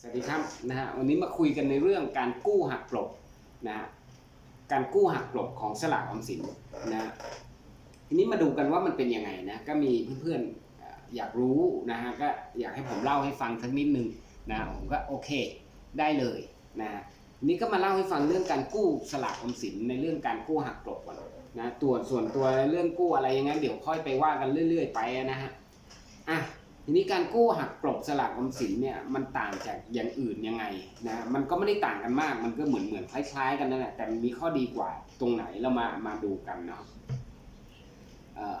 สวัสดีครับนะฮะวันนี้มาคุยกันในเรื่องการกู้หักกลบนะฮะการกู้หักกลบของสลากออมสินนะฮะทีนี้มาดูกันว่ามันเป็นยังไงนะก็มีเพื่อนๆอยากรู้นะฮะก็อยากให้ผมเล่าให้ฟังสักนิดนึงนะผมก็โอเคได้เลยนะฮะทีนี้ก็มาเล่าให้ฟังเรื่องการกู้สลากออมสินในเรื่องการกู้หักกลบก่อนนะตัวส่วนตัวเรื่องกู้อะไรยังไงเดี๋ยวค่อยไปว่ากันเรื่อย ๆ ไปนะฮะอะ ทีนี้การกู้หักกลบสลากออมสินเนี่ยมันต่างจากอย่างอื่นยังไงนะมันก็ไม่ได้ต่างกันมาก มันก็เหมือนเหมือนคล้าย ๆ กันนั่นแหละแต่มันมีข้อดีกว่าตรงไหนเรามามาดูกันเนาะเออ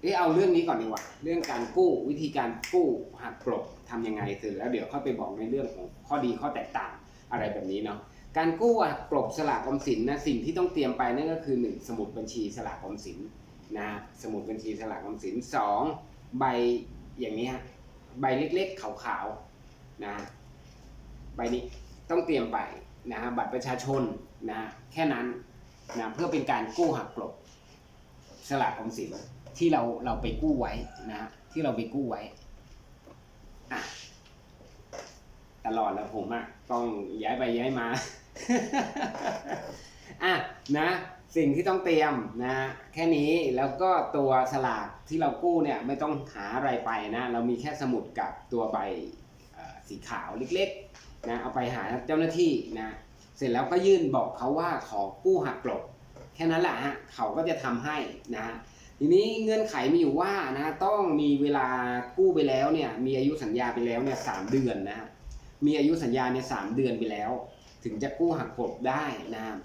เอะเอาเรื่องนี้ก่อนดีกว่าเรื่องการกู้วิธีการกู้หักกลบทำยังไงเสร็จแล้วเดี๋ยวค่อยไปบอกในเรื่องของข้อดีข้อแตกต่างอะไรแบบนี้เนาะการกู้หักกลบสลากออมสินนะสิ่งที่ต้องเตรียมไปนั่นก็คือหนึ่งสมุดบัญชีสลากออมสินนะสมุดบัญชีสลากออมสินสองใบ อย่างนี้ฮะใบเล็กๆขาวๆนะใบนี้ต้องเตรียมไปนะฮะบัตรประชาชนนะแค่นั้นนะเพื่อเป็นการกู้หักกลบสลากออมสินที่เราเราไปกู้ไว้นะฮะที่เราไปกู้ไว้อะตลอดแล้วผมอะต้องย้ายไปย้ายมา อะนะ สิ่งที่ต้องเตรียมนะแค่นี้แล้วก็ตัวสลากที่เรากู้เนี่ยไม่ต้องหาอะไรไปนะเรามีแค่สมุดกับตัวใบเอ่สีขาวเล็กๆนะเอาไปหาเจ้าหน้าที่นะเสร็จแล้วก็ยื่นบอกเขาว่าขอกู้หักกลบแค่นั้นแหละฮะเขาก็จะทำให้นะทีนี้เงื่อนไขมีอยู่ว่านะต้องมีเวลากู้ไปแล้วเนี่ยมีอายุสัญญาไปแล้วเนี่ยสามเดือนนะฮะมีอายุสัญญาเนี่ยสามเดือนไปแล้ว ถึงจะกู้หักกลบได้นะครับ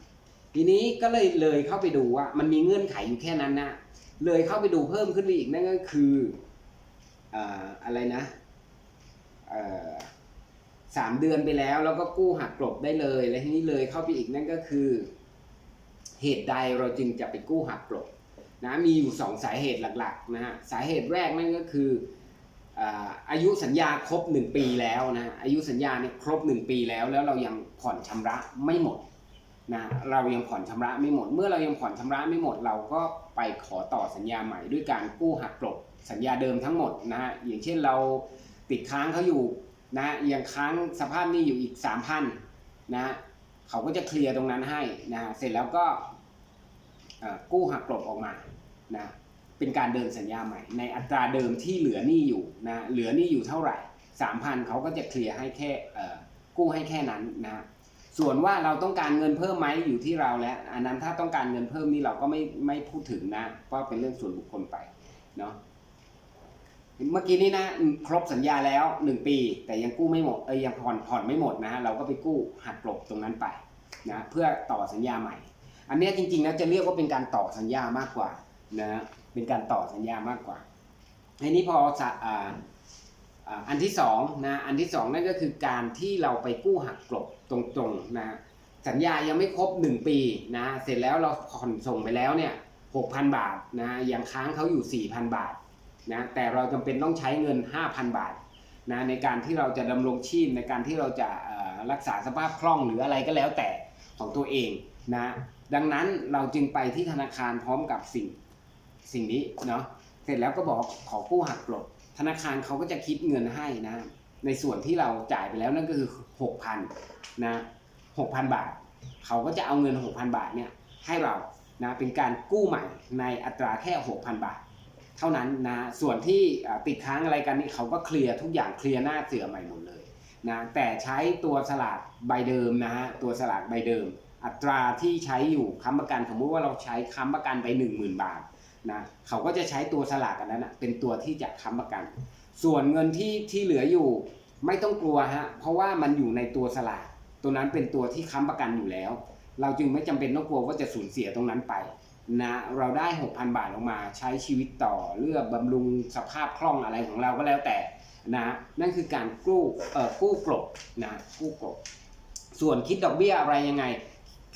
ทีนี้ก็เลยเลยเข้าไปดูว่า มันมีเงื่อนไขอยู่แค่นั้นนะเลยเข้าไปดูเพิ่มขึ้นไปอีกนั่นก็คือเอ่อะไรนะสามเดือนไปแล้ว แล้วก็กู้หักกลบได้เลย และทีนี้เลยเข้าไปอีกนั่นก็คือ เหตุใดเราจึงจะไปกู้หักกลบนะมีอยู่สองสาเหตุหลักๆนะฮะสาเหตุแรกนั่นก็คือเอ่ออายุสัญญาครบหนึ่งปีแล้วนะอายุสัญญาเนี่ยครบหนึ่งปีแล้วแล้วเรายังผ่อนชำระไม่หมด นะเรายังผ่อนชำระไม่หมด เมื่อเรายังผ่อนชำระไม่หมด เราก็ไปขอต่อสัญญาใหม่ด้วยการกู้หักกลบสัญญาเดิมทั้งหมดนะฮะอย่างเช่นเราติดค้างเขาอยู่นะยังค้างสภาพนี้อยู่อีกสามพันนะเขาก็จะเคลียร์ตรงนั้นให้นะเสร็จแล้วก็กู้หักกลบออกมานะเป็นการเดินสัญญาใหม่ ในอัตราเดิมที่เหลือหนี้อยู่นะเหลือหนี้อยู่เท่าไหร่สามพันเขาก็จะเคลียร์ให้แค่กู้ให้แค่นั้นนะ ส่วนว่าเราต้องการเงินเพิ่มไหมอยู่ที่เราแล้ว อันนั้นถ้าต้องการเงินเพิ่มนี่เราก็ไม่ไม่พูดถึงนะเพราะเป็นเรื่องส่วนบุคคลไปเนาะเมื่อกี้นี้นะครบสัญญาแล้วหนึ่งปี แต่ยังกู้ไม่หมดเอ้ยยังผ่อนผ่อนไม่หมดนะเราก็ไปกู้หักกลบตรงนั้นไปนะเพื่อต่อสัญญาใหม่ อันเนี้ยจริงๆแล้วจะเรียกว่าเป็นการต่อสัญญามากกว่านะเป็นการต่อสัญญามากกว่าทีนี้พอสะ อันที่สองนะอันที่สองนั่นก็คือการที่เราไปกู้หักกลบตรงๆนะสัญญายังไม่ครบ 1 ปีนะเสร็จแล้วเราผ่อนส่งไปแล้วเนี่ย6,000บาทนะยังค้างเขาอยู่ 4,000 บาทนะแต่เราจำเป็นต้องใช้เงิน 5,000 บาทนะในการที่เราจะดำรงชีพในการที่เราจะรักษาสภาพคล่องหรืออะไรก็แล้วแต่ของตัวเองนะดังนั้นเราจึงไปที่ธนาคารพร้อมกับสิ่งสิ่งนี้เนาะเสร็จแล้วก็บอกขอกู้หักกลบ ธนาคารเขาก็จะคิดเงินให้นะ ในส่วนที่เราจ่ายไปแล้วนั่นก็คือ6,000นนะ6,000บาท เขาก็จะเอาเงิน6,000บาทเนี่ยให้เรานะเป็นการกู้ใหม่ในอัตราแค่6,000บาท เท่านั้นนะส่วนที่ติดค้างอะไรกันนี่เขาก็เคลียร์ทุกอย่างเคลียร์หน้าเสือใหม่หมดเลยนะแต่ใช้ตัวสลากใบเดิมนะฮะตัวสลากใบเดิม อัตราที่ใช้อยู่ค้ำประกันสมมุติว่าเราใช้ค้ำประกันไป 10,000 บาท นะเขาก็จะใช้ตัวสลากอันนั้นนะเป็นตัวที่จะค้ำประกัน ส่วนเงินที่ที่เหลืออยู่ไม่ต้องกลัวฮะเพราะว่ามันอยู่ในตัวสลากตัวนั้นเป็นตัวที่ค้ำประกันอยู่แล้ว เราจึงไม่จำเป็นต้องกลัวว่าจะสูญเสียตรงนั้นไปนะเราได้ 6,000 บาทออกมาใช้ชีวิตต่อเลือกบำรุงสภาพคล่องอะไรของเราก็แล้วแต่นะนั่นคือการกู้เอ่อกู้กลบนะกู้กลบส่วนคิดดอกเบี้ยอะไรยังไง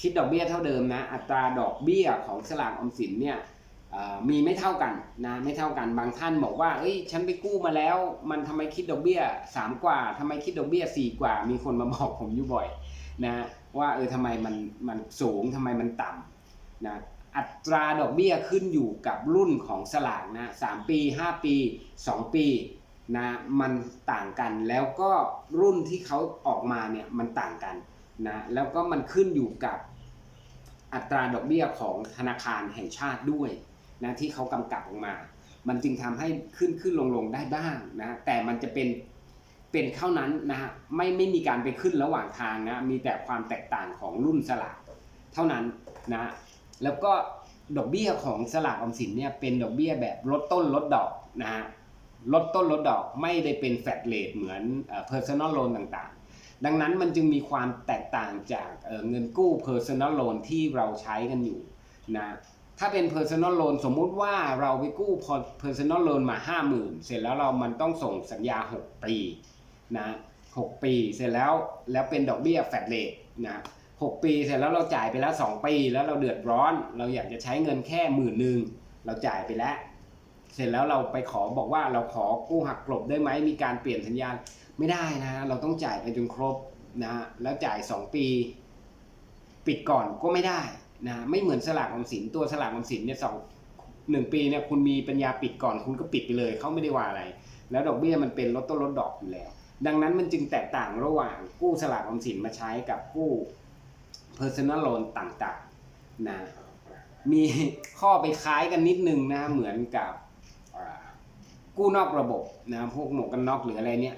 คิดดอกเบี้ยเท่าเดิมนะ อัตราดอกเบี้ยของสลากออมสินเนี่ย มีไม่เท่ากันนะไม่เท่ากันบางท่านบอกว่าเอ้ยฉันไปกู้มาแล้ว มันทำไมคิดดอกเบี้ยสามกว่าทำไมคิดดอกเบี้ยสี่กว่า มีคนมาบอกผมอยู่บ่อยนะว่าเออทำไมมันมันสูงทำไมมันต่ำนะอัตราดอกเบี้ยขึ้นอยู่กับรุ่นของสลากนะสามปีห้าปีสองปีนะมันต่างกันแล้วก็รุ่นที่เขาออกมาเนี่ยมันต่างกันนะแล้วก็มันขึ้นอยู่กับอัตราดอกเบี้ยของธนาคารแห่งชาติด้วย นะที่เขากำกับออกมา มันจึงทำให้ขึ้นขึ้นลงลงได้บ้างนะแต่มันจะเป็นเป็นเท่านั้นนะฮะไม่ไม่มีการไปขึ้นระหว่างทางนะมีแต่ความแตกต่างของรุ่นสลากเท่านั้นนะแล้วก็ดอกเบี้ยของสลากออมสินเนี่ยเป็นดอกเบี้ยแบบลดต้นลดดอกนะฮะลดต้นลดดอกไม่ได้เป็นแฟลตเลทเหมือนเอ่อ personal loan ต่างๆ ดังนั้นมันจึงมีความแตกต่างจากเเงินกู้ personal loan ที่เราใช้กันอยู่นะ ถ้าเป็น personal loan สมมุติว่าเราไปกู้ personal loan มา 50,000 เสร็จแล้วเรามันต้องส่งสัญญา 6 ปีนะ6ปีเสร็จแล้วแล้วเป็นดอกเบี้ยแฟลเลทนะ6ปีเสร็จแล้วเราจ่ายไปแล้ว 2 ปี แล้วเราเดือดร้อน เราอยากจะใช้เงินแค่หมื่นหนึ่งเราจ่ายไปแล้ว เสร็จแล้วเราไปขอบอกว่าเราขอกู้หักกลบได้ไหมมีการเปลี่ยนสัญญาไม่ได้นะเราต้องจ่ายไปจนครบนะแล้วจ่าย 2 ปี ปิดก่อนก็ไม่ได้ นะไม่เหมือนสลากออมสินตัวสลากออมสินเนี่ยสองหนึ่งปีเนี่ยคุณมีปัญญาปิดก่อนคุณก็ปิดไปเลยเขาไม่ได้ว่าอะไร แล้วดอกเบี้ยมันเป็นลดต้นลดดอกอยู่แล้ว ดังนั้นมันจึงแตกต่างระหว่างกู้สลากออมสินมาใช้กับกู้ personal loan ต่างๆนะมีข้อไปคล้ายกันนิดนึงนะเหมือนกับกู้นอกระบบนะพวกหมวกกันน็อกหรืออะไรเนี่ย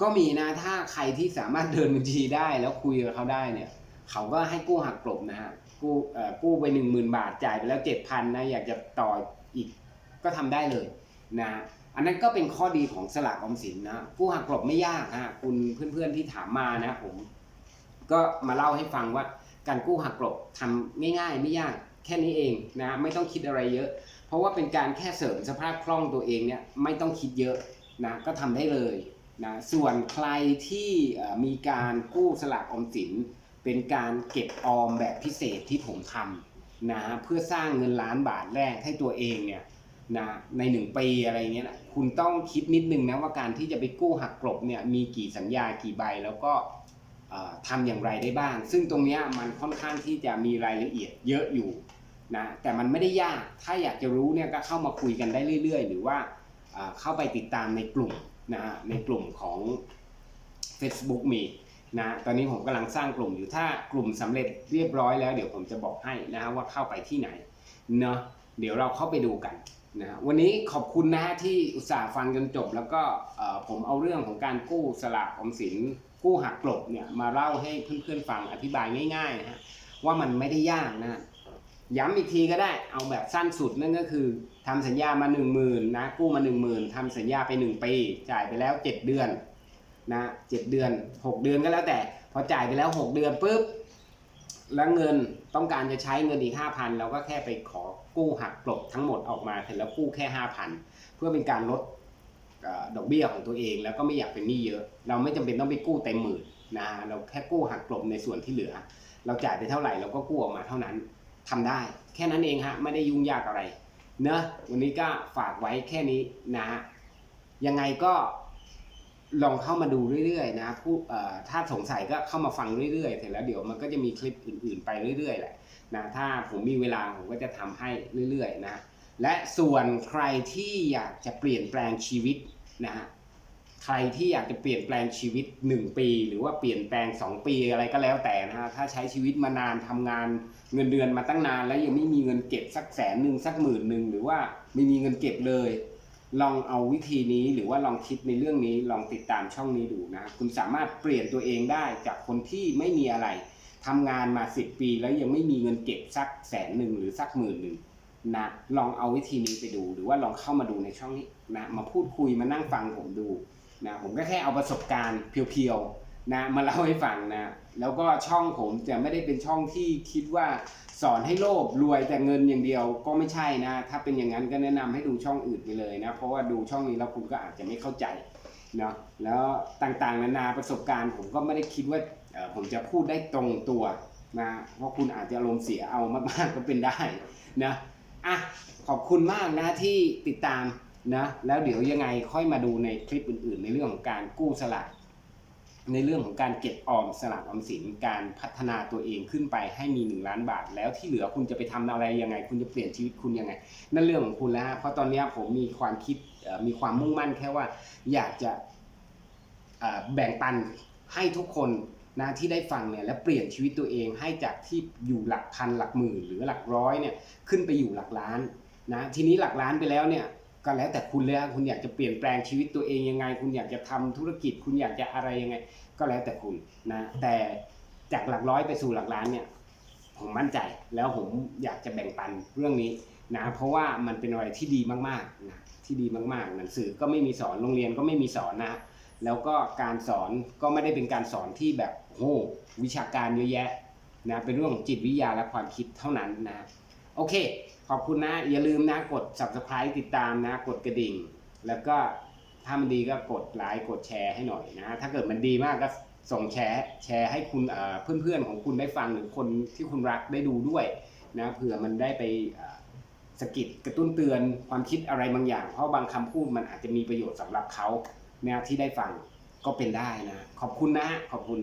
ก็มีนะถ้าใครที่สามารถเดินบัญชีได้แล้วคุยกับเขาได้เนี่ย เขาก็ให้กู้หักกลบนะฮะกู้กู้ไปหนึ่งหมื่นบาทจ่ายไปแล้วเจ็ดพันนะอยากจะต่ออีกก็ทำได้เลยนะอันนั้นก็เป็นข้อดีของสลากออมสินนะกู้หักกลบไม่ยากฮะคุณเพื่อนๆที่ถามมานะผม ก็มาเล่าให้ฟังว่าการกู้หักกลบทำง่ายๆ ไม่ยากแค่นี้เองนะไม่ต้องคิดอะไรเยอะ เพราะว่าเป็นการแค่เสริมสภาพคล่องตัวเองเนี่ยไม่ต้องคิดเยอะนะก็ทำได้เลยนะส่วนใครที่มีการกู้สลากออมสิน เป็นการเก็บออมแบบพิเศษที่ผมทำนะเพื่อสร้างเงินล้านบาทแรกให้ตัวเองเนี่ยนะในหนึ่งปีอะไรเงี้ยนะคุณต้องคิดนิดนึงนะว่าการที่จะไปกู้หักกลบเนี่ยมีกี่สัญญากี่ใบแล้วก็ทำอย่างไรได้บ้าง ซึ่งตรงเนี้ยมันค่อนข้างที่จะมีรายละเอียดเยอะอยู่นะแต่มันไม่ได้ยากถ้าอยากจะรู้เนี่ยก็เข้ามาคุยกันได้เรื่อย ๆ หรือว่าเอ่อเข้าไปติดตามในกลุ่มนะฮะในกลุ่มของ Facebook มี นะตอนนี้ผมกำลังสร้างกลุ่มอยู่ถ้ากลุ่มสำเร็จเรียบร้อยแล้ว เดี๋ยวผมจะบอกให้นะฮะว่าเข้าไปที่ไหนเนาะเดี๋ยวเราเข้าไปดูกันนะฮะวันนี้ขอบคุณนะฮะที่อุตส่าห์ฟังจนจบ แล้วก็ผมเอาเรื่องของการกู้สลากออมสินกู้หักกลบเนี่ยมาเล่าให้เพื่อนๆฟังอธิบายง่ายๆนะฮะว่ามันไม่ได้ยากนะย้ำอีกทีก็ได้เอาแบบสั้นสุดนั่นก็คือทำสัญญามา 1 0,000 นะ กู้มา 1 0,000ทำสัญญาไป 1 ปี จ่ายไปแล้ว 7 เดือน นะ7เดือน 6 เดือนก็แล้วแต่ พอจ่ายไปแล้ว 6 เดือนปุ๊บแล้วเงินต้องการจะใช้เงินอีก 5,000 เราก็แค่ไปขอกู้หักกลบทั้งหมดออกมาเสร็จแล้วกู้แค่ 5,000 เพื่อเป็นการลดอดอกเบี้ยของตัวเอง แล้วก็ไม่อยากเป็นหนี้เยอะ เราไม่จำเป็นต้องไปกู้เต็มหมื่นนะเราแค่กู้หักกลบในส่วนที่เหลือ เราจ่ายไปเท่าไหร่เราก็กู้ออกมาเท่านั้นทำได้ แค่นั้นเองฮะไม่ได้ยุ่งยากอะไรเนอะวันนี้ก็ฝากไว้แค่นี้นะฮะยังไงก็ ลองเข้ามาดูเรื่อยๆนะผู้ถ้าสงสัยก็เข้ามาฟังเรื่อยๆเสร็จแล้วเดี๋ยวมันก็จะมีคลิปอื่นๆไปเรื่อยๆแหละนะถ้าผมมีเวลาผมก็จะทำให้เรื่อยๆนะและส่วนใครที่อยากจะเปลี่ยนแปลงชีวิตนะฮะใครที่อยากจะเปลี่ยนแปลงชีวิต 1 ปี หรือว่าเปลี่ยนแปลง 2 ปีอะไรก็แล้วแต่นะฮะถ้าใช้ชีวิตมานานทำงานเงินเดือนมาตั้งนาน แล้วยังไม่มีเงินเก็บสักแสนหนึ่งสักหมื่นหนึ่งหรือว่าไม่มีเงินเก็บเลย ลองเอาวิธีนี้หรือว่าลองคิดในเรื่องนี้ลองติดตามช่องนี้ดูนะคุณสามารถเปลี่ยนตัวเองได้จากคนที่ไม่มีอะไรทำงานมา 10 ปีแล้วยังไม่มีเงินเก็บสักแสนหนึ่งหรือสักหมื่นหนึ่งนะลองเอาวิธีนี้ไปดูหรือว่าลองเข้ามาดูในช่องนี้นะมาพูดคุยมานั่งฟังผมดูนะผมก็แค่เอาประสบการณ์เพียวๆ นะมาเล่าให้ฟังนะแล้วก็ช่องผมจะไม่ได้เป็นช่องที่คิดว่าสอนให้โลภรวยแต่เงินอย่างเดียวก็ไม่ใช่นะ ถ้าเป็นอย่างนั้นก็แนะนำให้ดูช่องอื่นไปเลยนะ เพราะว่าดูช่องนี้แล้วคุณก็อาจจะไม่เข้าใจเนาะแล้วต่างๆนานาประสบการณ์ ผมก็ไม่ได้คิดว่าผมจะพูดได้ตรงตัวนะเพราะคุณอาจจะอารมณ์เสียเอามากๆก็เป็นได้นะอะขอบคุณมากนะที่ติดตามนะแล้วเดี๋ยวยังไงค่อยมาดูในคลิปอื่นๆ ในเรื่องของการกู้สลาก ในเรื่องของการเก็บออมสลากออมสินการพัฒนาตัวเองขึ้นไปให้มี 1 ล้านบาท แล้วที่เหลือคุณจะไปทำอะไรยังไง คุณจะเปลี่ยนชีวิตคุณยังไง นั่นเรื่องของคุณแล้วฮะเพราะตอนนี้ผมมีความคิดมีความมุ่งมั่นแค่ว่าอยากจะแบ่งปันให้ทุกคนนะที่ได้ฟังเนี่ยและเปลี่ยนชีวิตตัวเองให้จากที่อยู่หลักพันหลักหมื่นหรือหลักร้อยเนี่ยขึ้นไปอยู่หลักล้านนะทีนี้หลักล้านไปแล้วเนี่ย ก็แล้วแต่คุณเลยคุณอยากจะเปลี่ยนแปลงชีวิตตัวเองยังไง คุณอยากจะทำธุรกิจ คุณอยากจะอะไรยังไง ก็แล้วแต่คุณนะ แต่จากหลักร้อยไปสู่หลักล้านเนี่ย ผมมั่นใจแล้วผมอยากจะแบ่งปันเรื่องนี้นะ เพราะว่ามันเป็นอะไรที่ดีมากๆนะที่ดีมากๆหนังสือก็ไม่มีสอนโรงเรียนก็ไม่มีสอนนะแล้วก็การสอนก็ไม่ได้เป็นการสอนที่แบบโอ้วิชาการเยอะแยะนะเป็นเรื่องของจิตวิทยาและความคิดเท่านั้นนะ โอเค ขอบคุณนะ อย่าลืมนะกด subscribe ติดตามนะ กดกระดิ่ง แล้วก็ถ้ามันดีก็กดไลค์กดแชร์ให้หน่อยนะ ถ้าเกิดมันดีมากก็ส่งแชร์แชร์ให้คุณเอ่อเพื่อนๆของคุณได้ฟังหรือคนที่คุณรักได้ดูด้วยนะเผื่อมันได้ไปสกิดกระตุ้นเตือนความคิดอะไรบางอย่าง เพราะบางคำพูดมันอาจจะมีประโยชน์สำหรับเขานะที่ได้ฟังก็เป็นได้นะ ขอบคุณนะฮะขอบคุณ